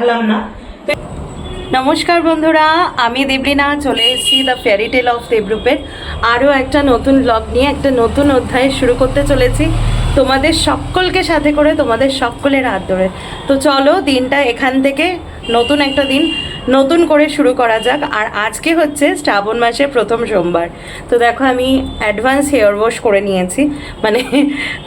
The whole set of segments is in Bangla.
দেখালাম না। নমস্কার বন্ধুরা, আমি দেবরিনা চলে এসেছি দ্য ফেয়ারি টেল অফ দেবরূপের আরও একটা নতুন ব্লগ নিয়ে, একটা নতুন অধ্যায় শুরু করতে চলেছি। তোমাদের সকলকে সাথে করে, তোমাদের সকলের হাত ধরে। তো চলো, দিনটা এখান থেকে, নতুন একটা দিন। নতুন করে শুরু করা যাক। আর আজকে হচ্ছে শ্রাবণ মাসের প্রথম সোমবার। তো দেখো আমি অ্যাডভান্স হেয়ার ওয়াশ করে নিয়েছি। মানে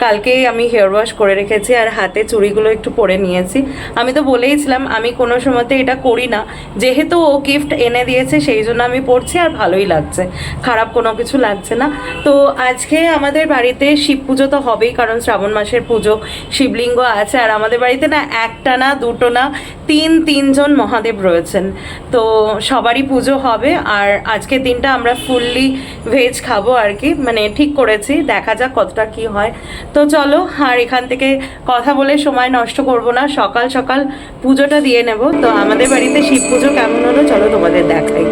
কালকেই আমি হেয়ার ওয়াশ করে রেখেছি আর হাতে চুড়িগুলো একটু পরে নিয়েছি। আমি তো বলেইছিলাম, আমি কোনো সময়তে এটা করি না। যেহেতু ও গিফট এনে দিয়েছে, সেই জন্য আমি পড়ছি আর ভালোই লাগছে। খারাপ কোনো কিছু লাগছে না। তো আজকে আমাদের বাড়িতে শিব পুজো তো হবেই, কারণ শ্রাবণ মাসের পুজো, শিবলিঙ্গ আছে। আর আমাদের বাড়িতে না একটা না, দুটো না, তিন, তিনজন মহাদেব রয়েছেন। তো সবারই পুজো হবে আর আজকের দিনটা আমরা ফুললি ভেজ খাব আর কি। মানে ঠিক করেছি, দেখা যাক কতটা কি হয়। তো চলো, আর এখান থেকে কথা বলে সময় নষ্ট করব না। সকাল সকাল পুজোটা দিয়ে নেব। তো আমাদের বাড়িতে শিব পুজো কেমন হলো? চলো তোমাদের দেখাই।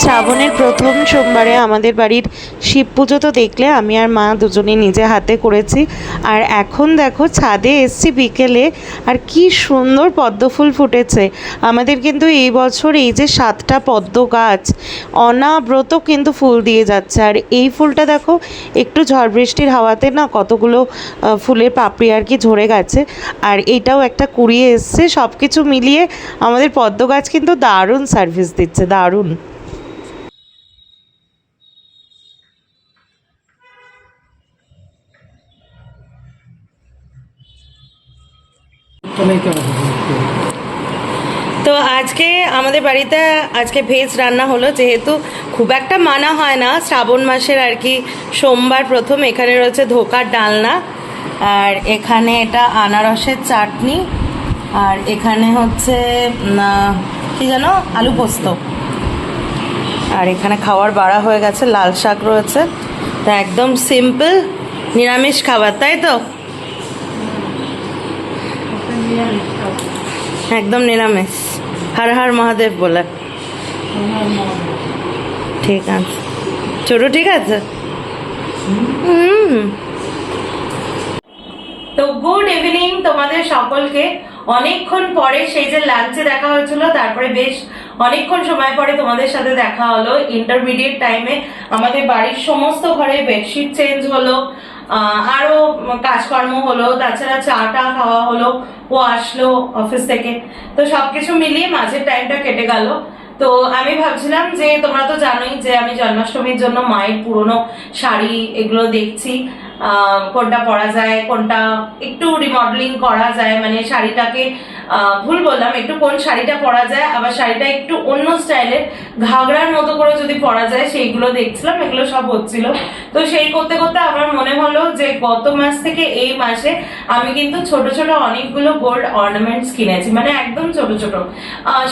শ্রাবণের প্রথম সোমবারে আমাদের বাড়ির শিব পুজো তো দেখলে, আমি আর মা দুজনে নিজে হাতে করেছি। আর এখন দেখো, ছাদে এসছি বিকেলে, আর কি সুন্দর পদ্ম ফুল ফুটেছে। আমাদের কিন্তু এই বছর এই যে সাতটা পদ্ম গাছ, অনাব্রত কিন্তু ফুল দিয়ে যাচ্ছে। আর এই ফুলটা দেখো, একটু ঝড় বৃষ্টির হাওয়াতে না কতগুলো ফুলের পাপড়ি আর কি ঝরে গেছে। আর এটাও একটা কুড়িয়ে এসছে সব কিছু মিলিয়ে আমাদের পদ্ম গাছ কিন্তু দারুণ সার্ভিস দিচ্ছে, দারুণ। তো আজকে আমাদের বাড়িতে আজকে ভেজ রান্না হলো, যেহেতু খুব একটা মানা হয় না, শ্রাবণ মাসের আর কি, সোমবার প্রথম, এখানে রয়েছে ধোকার ডালনা, আর এখানে এটা আনারসের চাটনি, আর এখানে হচ্ছে কি জানো আলু পোস্ত। আর এখানে খাওয়ার বাড়া হয়ে গেছে, লাল শাক রয়েছে, তা একদম সিম্পল নিরামিষ খাবার, তাই তো? একদম নিরামিষ। হর হর মহাদেব বলে। ঠিক আছে। ছোট ঠিক আছে? তো গুড ইভিনিং তোমাদের সকলকে। অনেকক্ষণ পরে সেই যে লাঞ্চে দেখা হয়েছিল তারপরে বেশ অনেকক্ষণ সময় পরে তোমাদের সাথে দেখা হলো। ইন্টারমিডিয়েট টাইমে আমাদের বাড়ির সমস্ত ঘরে বেডশিট চেঞ্জ হলো। আরও কাজকর্ম হলো, তাছাড়া চা টা খাওয়া হলো, ও আসলো অফিস থেকে। তো সবকিছু মিলিয়ে মাঝের টাইমটা কেটে গেল। তো আমি ভাবছিলাম যে, তোমরা তো জানোই যে আমি জন্মাষ্টমীর জন্য মায়ের পুরনো শাড়ি এগুলো দেখছি। কোনটা পরা যায়, কোনটা একটু রিমডেলিং করা যায় মানে শাড়িটাকে ভুল বললাম, একটু কোন শাড়িটা পরা যায়, আবার শাড়িটা একটু অন্য স্টাইলের ঘাগরার মতো করে যদি পরা যায়, সেইগুলো দেখছিলাম, এগুলো সব হচ্ছিল। তো সেই করতে করতে আমার মনে হলো যে গত মাস থেকে এই মাসে আমি কিন্তু ছোট ছোট অনেকগুলো গোল্ড অর্নামেন্টস কিনেছি মানে একদম ছোট ছোট।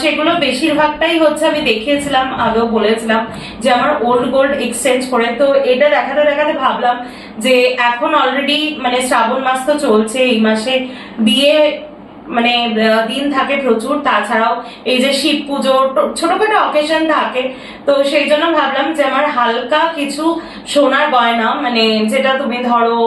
সেগুলো বেশিরভাগটাই হচ্ছে আমি দেখিয়েছিলাম, আগেও বলেছিলাম যে আমার ওল্ড গোল্ড এক্সচেঞ্জ করে। তো এটা দেখাতে দেখাতে ভাবলাম যে এখন অলরেডি মানে শ্রাবণ মাস তো চলছে, এই মাসে বিয়ে মানে দিন থাকে প্রচুর। তাছাড়াও এই যে শিব পুজো ছোটখাটো অকেশন থাকে। তো সেই জন্য ভাবলাম যে আমার হালকা কিছু সোনার গয়না মানে যেটা তুমি ধরো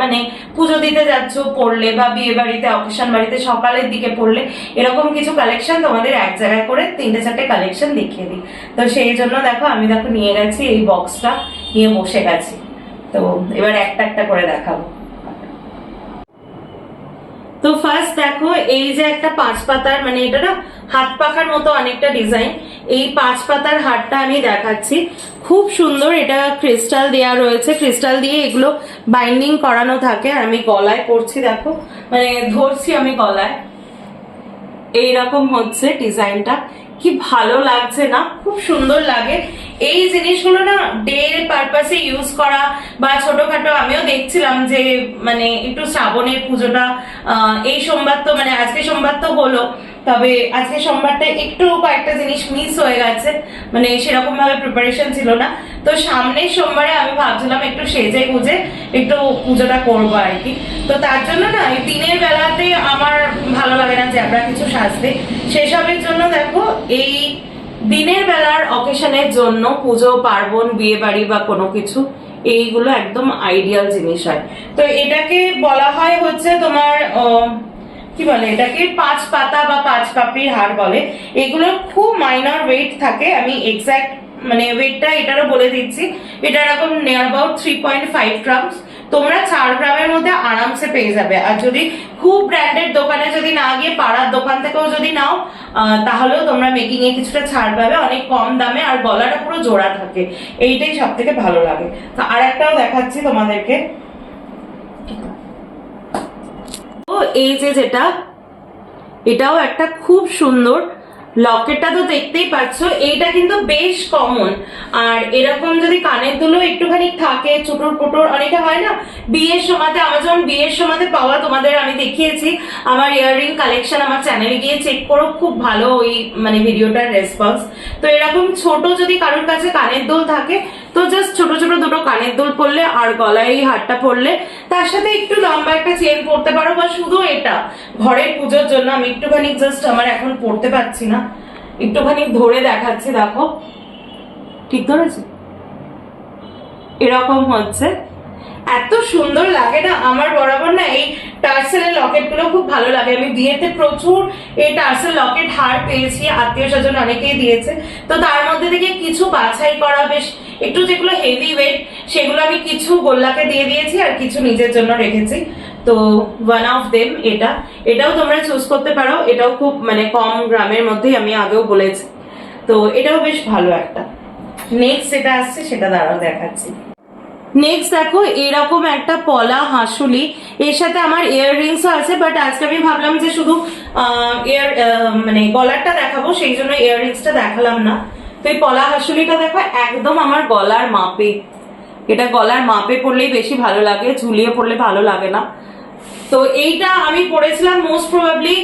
মানে পুজো দিতে যাচ্ছ পড়লে বা বিয়ে বাড়িতে অকেশন বাড়িতে, সকালের দিকে পড়লে, এরকম কিছু কালেকশন তোমাদের এক জায়গায় করে তিনটে, চারটে কালেকশন দেখিয়ে দিই। তো সেই জন্য দেখো, আমি দেখো নিয়ে গেছি এই বক্সটা নিয়ে বসে গেছি। তো এবার একটা একটা করে দেখাবো। তো ফার্স্ট দেখো, এই যে একটা পাঁচ পাতার মানে এটা না হাত পাখার মতো অনেকটা ডিজাইন এই পাঁচ পাতার হারটা আমি দেখাচ্ছি। খুব সুন্দর এটা ক্রিস্টাল দেওয়া রয়েছে। ক্রিস্টাল দিয়ে এগুলো বাইন্ডিং করানো থাকে। আমি গলায় করছি, দেখো। মানে ধরছি আমি গলায়। এইরকম হচ্ছে ডিজাইনটা কি ভালো লাগছে না? খুব সুন্দর লাগে। এই জিনিসগুলো না ডে পারপাসে ইউজ করা বা ছোটখাটো আমিও দেখছিলাম যে মানে একটু শ্রাবণের পুজোটা এই সোমবার তো মানে আজকে সোমবার তো হলো। তবে আজকে সোমবারটা একটু কয়েকটা জিনিস মিস হয়ে গেছে। মানে সেরকম ভাবে প্রিপারেশন ছিল না। তো সামনের সোমবারে আমি ভাবছিলাম একটু সেজে গুজে একটু পুজোটা করব আর কি। তো তার জন্য না, এই দিনের বেলাতে আমার ভালো লাগে না জ্যাবরা কিছু সাজতে। সেসবের জন্য দেখো, এই দিনের বেলার অকেশনের জন্য পুজো, পার্বণ বিয়ে বাড়ি বা কোনো কিছু, এইগুলো একদম আইডিয়াল জিনিস হয়। তো এটাকে বলা হয় হচ্ছে তোমার কি বলে এটাকে? পাঁচ পাতা বা পাঁচ পাপড়ির হার বলে। এগুলোর খুব মাইনর ওয়েট থাকে, আমি এক্স্যাক্ট মানে ওয়েটটা এটারও বলে দিচ্ছি। এটা এরকম near about three point five grams তোমরা চার গ্রামের মধ্যে আরামসে পেয়ে যাবে। আর যদি খুব ব্র্যান্ডেড দোকানে যদি না গিয়ে পাড়ার দোকান থেকেও যদি নাও তাহলেও তোমরা মেকিং এ কিছুটা ছাড় পাবে। অনেক কম দামে আর গলাটা পুরো জোড়া থাকে। এইটাই সব থেকে ভালো লাগে। তো আর একটাও দেখাচ্ছি তোমাদেরকে ও এই যে যেটা, এটাও একটা খুব সুন্দর লকেটটা তো দেখতেই পাচ্ছ, এইটা কিন্তু বেশ কমন আর এরকম যদি কানের দুলো একটুখানি থাকে, চুটোর পুটোর, অনেকে হয় না, বিয়ের সময়তে আমার যখন বিয়ের সময়তে পাওয়া তোমাদের আমি দেখিয়েছি। আমার ইয়াররিং কালেকশন আমার চ্যানেলে গিয়ে চেক করো, খুব ভালো ওই মানে ভিডিওটার রেসপন্স তো এরকম ছোট যদি কারোর কাছে কানের দুল থাকে তো জাস্ট ছোট ছোট দুটো কানের দুল পরলে আর গলায় এই হারটা পরলে তার সাথে একটু লম্বা একটা চেন পরতে পারো, বা শুধু এটা। ঘরের পুজোর জন্য আমি একটুখানি জাস্ট আমার এখন পরতে পারছি না। একটুখানি ধরে দেখাচ্ছি, দেখো। ঠিক ধরেছি? এরকম হচ্ছে। এত সুন্দর লাগে না? আমার বরাবর না এই টার্সেলের লকেটগুলো খুব ভালো লাগে। আমি বিয়েতে প্রচুর এই টার্সেল লকেট হার পেয়েছি, আত্মীয় স্বজন অনেকেই দিয়েছে। তো তার মধ্যে থেকে কিছু বাছাই করা বেশ, একটু যেগুলো হেভি ওয়েট সেগুলো আমি কিছু গোল্লাকে দিয়ে দিয়েছি আর কিছু নিজের জন্য রেখেছি। তো ওয়ান অফ দেম এটা। এটাও তোমরা চুজ করতে পারো। এটাও খুব মানে কম গ্রামের মধ্যেই আমি আগেও বলেছি। তো এটাও বেশ ভালো একটা। নেক্সট যেটা আসছে সেটা দাঁড়াও দেখাচ্ছি। নেক্সট দেখো, এরকম একটা পলা হাঁসুলি। এর সাথে আমার ইয়াররিংসও আছে বাট আজকে আমি ভাবলাম যে শুধু ইয়ার মানে গলারটা দেখাবো, সেই জন্য ইয়াররিংসটা দেখালাম না। তো এই পলা হাঁসুলিটা দেখো, একদম আমার গলার মাপে। এটা গলার মাপে পড়লেই বেশি ভালো লাগে, ঝুলিয়ে পড়লে ভালো লাগে না। তো এইটা আমি পড়েছিলাম মোস্ট প্রবাবলি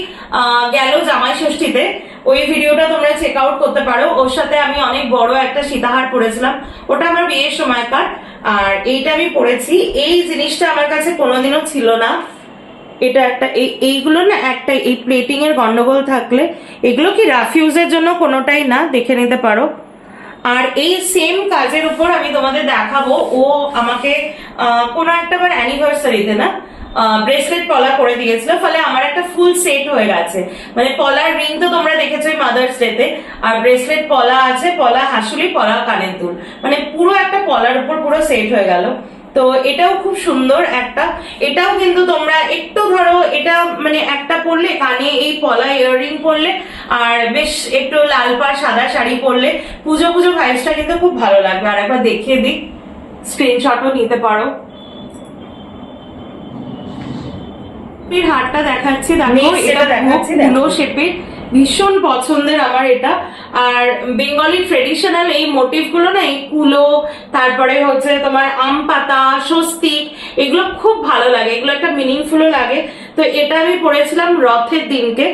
গেল জামাই ষষ্ঠীতে ওই ভিডিওটা তোমরা চেক আউট করতে পারো। ওর সাথে আমি অনেক বড় একটা সীতাহার পরেছিলাম ওটা আমার বিয়ের সময়কার। আর এইটা আমি পরেছি এই জিনিসটা আমার কাছে কোনোদিনও ছিল না। এটা একটা, এই, এইগুলো না একটা, এই প্লেটিং এর গন্ডগোল থাকলে, এগুলো কি রাফিউজের জন্য কোনোটাই না? দেখে নিতে পারো। আর এই সেম কাজের উপর আমি তোমাদের দেখাবো। ও আমাকে কোনো একটা বার অ্যানিভার্সারিতে না ব্রেসলেট পলা করে দিয়েছিল, ফলে আমার একটা ফুল সেট হয়ে গেছে। মানে পলার রিং তো তোমরা দেখেছ মাদার্স ডেতে আর ব্রেসলেট পলা আছে, পলা হাসুলি, পলা কানের দুল। মানে পুরো একটা পলার উপর পুরো সেট হয়ে গেল। তো এটাও খুব সুন্দর একটা। এটাও কিন্তু তোমরা একটু ধরো, এটা মানে একটা পরলে, কানে এই পলা ইয়াররিং পরলে, আর বেশ একটু লাল পাড় সাদা শাড়ি পরলে, পুজো পুজো ভাইবসটা কিন্তু খুব ভালো লাগবে। আর একবার দেখিয়ে দিই স্ক্রিনশটও নিতে পারো। এর হারটা দেখাচ্ছি। দেখো এটা দেখো। শেপের ভীষণ পছন্দের আমার এটা। আর বেঙ্গলি ট্রেডিশনাল এই মোটিভগুলো না এই কুলো তারপরে হচ্ছে তোমার আম পাতা স্বস্তিক এগুলো খুব ভালো লাগে এগুলো একটা মিনিংফুলও লাগে। তো এটা আমি পড়েছিলাম রথের দিনকে।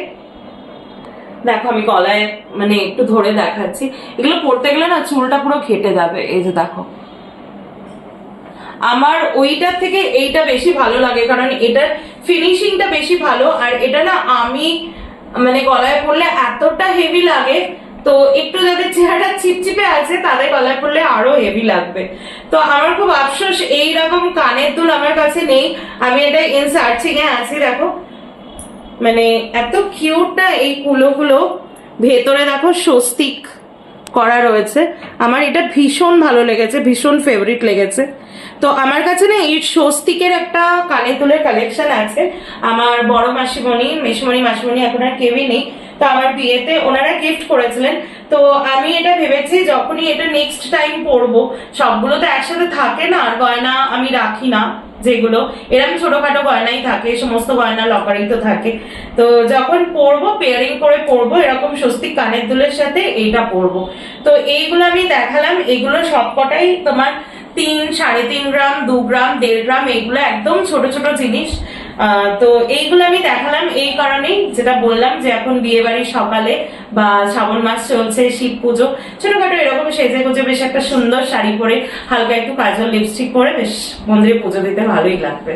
দেখো আমি গলায় মানে একটু ধরে দেখাচ্ছি। এগুলো পড়তে গেলে না চুলটা পুরো ঘেটে যাবে এই যে দেখো। আমার ওইটার থেকে এইটা বেশি ভালো লাগে, কারণ এটার ফিনিশিংটা বেশি ভালো, আর এটা না আমি মানে গলায় পরলে এতটা হেভি লাগে, তো একটু যাদের চেহারা চিপচিপে আছে, তাদের গলায় পড়লে আরও হেভি লাগবে। তো আমার খুব আফসোস এই রকম কানের দুল আমার কাছে নেই, আমি এটা ইন সার্চিং এ আছি, দেখো। মানে এত কিউট না এই কুলোগুলো, ভেতরে দেখো স্বস্তিক। করা রয়েছে। আমার এটা ভীষণ ভালো লেগেছে, ভীষণ ফেভারিট লেগেছে। তো আমার কাছে না এই স্বস্তিকের একটা কানে তুলের কালেকশন আছে। আমার বড় মাসিমণি, মেসিমণি, মাসিমণি এখন আর কেউই নেই। তো আমার বিয়েতে ওনারা গিফট করেছিলেন। তো আমি এটা ভেবেছি যখনই এটা নেক্সট টাইম পরবো, সবগুলো তো একসাথে থাকে না, আর গয়না আমি রাখি না যেগুলো। এরকম ছোটখাটো গয়নাই থাকে সমস্ত গয়না লকারেই তো থাকে। তো যখন পরবো পেয়ারিং করে পরবো, এরকম স্বস্তি কানের দুলের সাথে এইটা পরবো। তো এইগুলো আমি দেখালাম, এগুলো সবকটাই তোমার তিন, সাড়ে তিন গ্রাম, দু গ্রাম, দেড় গ্রাম, এগুলো একদম ছোট ছোট জিনিস। তো এইগুলো আমি দেখালাম, এই কারণেই যেটা বললাম যে এখন বিয়ে বাড়ি সকালে বা শ্রাবণ মাস চলছে, শিব পুজো, ছোটখাটো এরকম সেজে গুজে বেশ একটা সুন্দর শাড়ি পরে হালকা একটু কাজল লিপস্টিক পরে বেশ মন্দিরে পুজো দিতে ভালোই লাগবে।